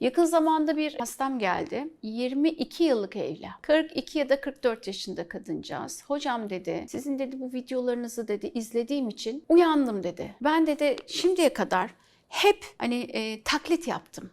Yakın zamanda bir hastam geldi. 22 yıllık evli. 42 ya da 44 yaşında kadıncağız. Hocam dedi, sizin dedi bu videolarınızı dedi izlediğim için uyandım dedi. Ben dedi şimdiye kadar hep hani e, taklit yaptım.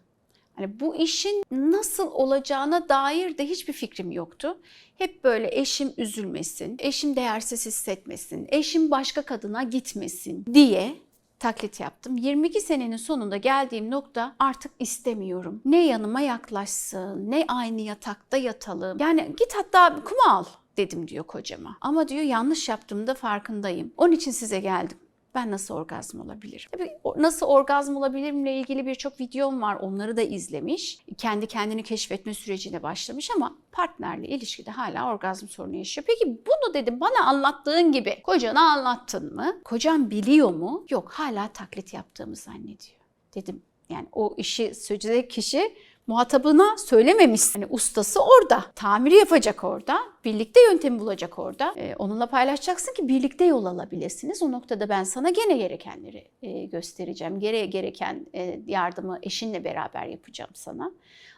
Hani bu işin nasıl olacağına dair de hiçbir fikrim yoktu. Hep böyle eşim üzülmesin, eşim değersiz hissetmesin, eşim başka kadına gitmesin diye taklit yaptım. 22 senenin sonunda geldiğim nokta artık istemiyorum. Ne yanıma yaklaşsın, ne aynı yatakta yatalım. Yani git hatta kuma al dedim diyor kocama. Ama diyor yanlış yaptığımda farkındayım. Onun için size geldim. Ben nasıl orgazm olabilirim? Tabii nasıl orgazm olabilirimle ilgili birçok videom var. Onları da izlemiş. Kendi kendini keşfetme sürecine başlamış ama partnerle ilişkide hala orgazm sorunu yaşıyor. Peki bunu dedim bana anlattığın gibi kocana anlattın mı? Kocan biliyor mu? Yok hala taklit yaptığımı zannediyor. Dedim yani o işi söyleyecek kişi muhatabına söylememiş. Hani ustası orada. Tamiri yapacak orada. Birlikte yöntemi bulacak orada. Ee, onunla paylaşacaksın ki birlikte yol alabilirsiniz. O noktada ben sana gene gerekenleri e, göstereceğim. Gere gereken e, yardımı eşinle beraber yapacağım sana.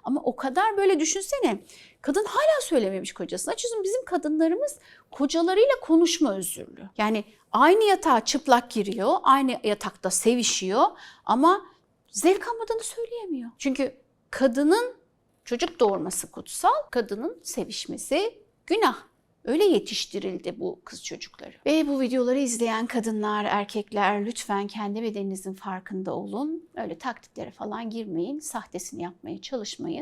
Ama o kadar böyle düşünsene. Kadın hala söylememiş kocasına. Çünkü bizim kadınlarımız kocalarıyla konuşma özürlü. Yani aynı yatağa çıplak giriyor, aynı yatakta sevişiyor ama zevk almadığını söyleyemiyor. Çünkü kadının çocuk doğurması kutsal, kadının sevişmesi günah. Öyle yetiştirildi bu kız çocukları. Ve bu videoları izleyen kadınlar, erkekler lütfen kendi bedeninizin farkında olun. Öyle taktiklere falan girmeyin, sahtesini yapmaya çalışmayın.